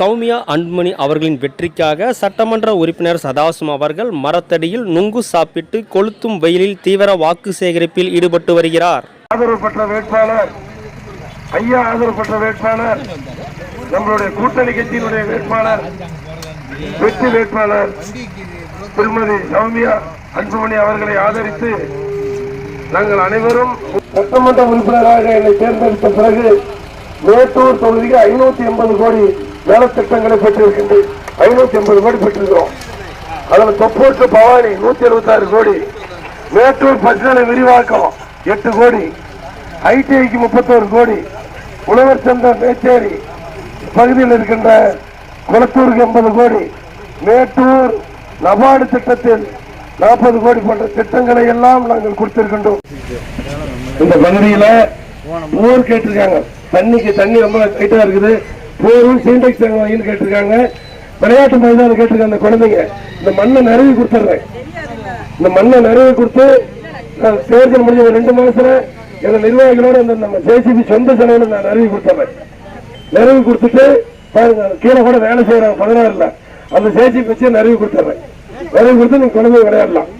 சௌமியா அன்புமணி அவர்களின் வெற்றிக்காக சட்டமன்ற உறுப்பினர் சதாசிவம் அவர்கள் மரத்தடியில் நுங்கு சாப்பிட்டு கொளுத்தும் வெயிலில் தீவிர வாக்கு சேகரிப்பில் ஈடுபட்டு வருகிறார். ஆதரவு பெற்ற வேட்பாளர் ஐயா ஆதரவு பெற்ற வேட்பாளர் நம்மளுடைய கூட்டணி கட்சியினுடைய வேட்பாளர் வெற்றி வேட்பாளர் திருமதி சௌமியா அன்புமணி அவர்களை ஆதரித்து நாங்கள் அனைவரும் சட்டமன்ற உறுப்பினராக என்னை தேர்ந்தெடுத்த பிறகு மேட்டூர் தொகுதிக்கு ஐநூத்தி எண்பது கோடி நலத்திட்டங்களை பெற்றிருக்கின்றேன். ஐநூத்தி எண்பது கோடி பெற்றிருக்கிறோம். அதில் தொப்பூட்டு பவானி நூத்தி எழுபத்தாறு கோடி. மேட்டூர் பசுநிலை விரிவாக்கம் எட்டு கோடி. ஐடிஐக்கு முப்பத்தோரு கோடி. உழவர் சந்தை மேச்சேரி பகுதியில் இருக்கின்ற குளத்தூருக்கு எண்பது கோடி. மேட்டூர் நபார்டு திட்டத்தில் நாற்பது கோடி போன்ற திட்டங்களை எல்லாம் நாங்கள் கொடுத்திருக்கின்றோம். இந்த பகுதியில் போர் கேட்டிருக்காங்க. தண்ணிக்கு தண்ணி ரொம்ப டைட்டா இருக்குது. போரும் சீண்டெக்ஸ் வாங்கின்னு கேட்டிருக்காங்க. விளையாட்டு மைதானம் கேட்டிருக்காங்க அந்த குழந்தைங்க. இந்த மண்ணை நிறைவு கொடுத்துட்றேன் இந்த மண்ணை நிறைவு கொடுத்து தேர்தல் முடிஞ்ச ஒரு ரெண்டு மாசத்துல எங்க நிர்வாகிகளோட இந்த நம்ம ஜேசிபி சொந்த செலவுல நான் நிறைவு கொடுத்துறேன். நிறைவு கொடுத்துட்டு பாருங்க கீழே கூட வேலை செய்யறாங்க பதினாறுல. அந்த ஜேசிபி வச்சு நிறைவு கொடுத்துறேன். நிறைவு கொடுத்து நீங்க குழந்தைய விளையாடலாம்.